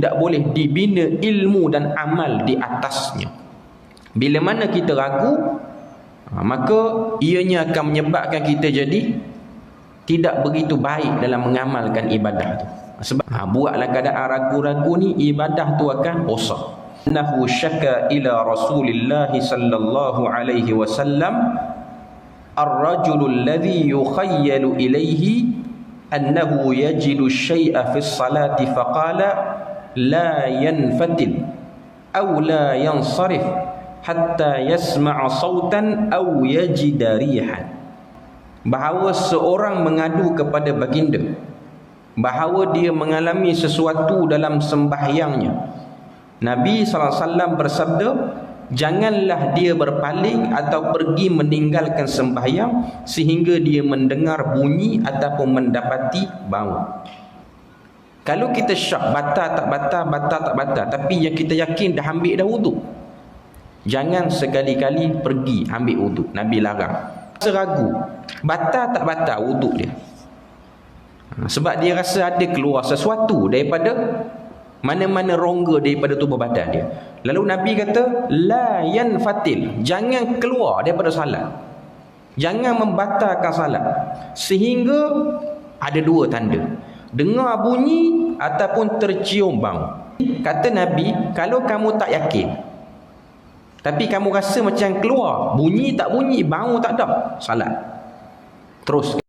tidak boleh dibina ilmu dan amal di atasnya. Bila mana kita ragu ha, maka ianya akan menyebabkan kita jadi tidak begitu baik dalam mengamalkan ibadah tu. Sebab ha, buatlah keadaan ragu-ragu ni ibadah tu akan rosak. Nahu syaka ila rasulillah sallallahu alaihi wasallam ar-rajulu alladhi yukhayyalu ilayhi annahu yajidu syai'a fi salati faqala la yanfatil aw la yansarif hatta yasma'a sautan aw yajida rihan. Bahawa seorang mengadu kepada baginda bahawa dia mengalami sesuatu dalam sembahyangnya. Nabi SAW bersabda janganlah dia berpaling atau pergi meninggalkan sembahyang sehingga dia mendengar bunyi ataupun mendapati bau kalau kita syak batal tak batal, batal tak batal Tapi yang kita yakin dah ambil dah wuduk Jangan sekali-kali pergi ambil wuduk. Nabi larang. Seragu Batal tak batal wuduk dia? Ha, Sebab dia rasa ada keluar sesuatu daripada Mana-mana rongga daripada tubuh badan dia. Lalu Nabi kata La yan fatil Jangan keluar daripada salat. Jangan membatalkan salat. Sehingga Ada dua tanda dengar bunyi ataupun tercium bau. Kata Nabi, kalau kamu tak yakin, tapi kamu rasa macam keluar, bunyi tak bunyi, bau tak ada, salat. Terus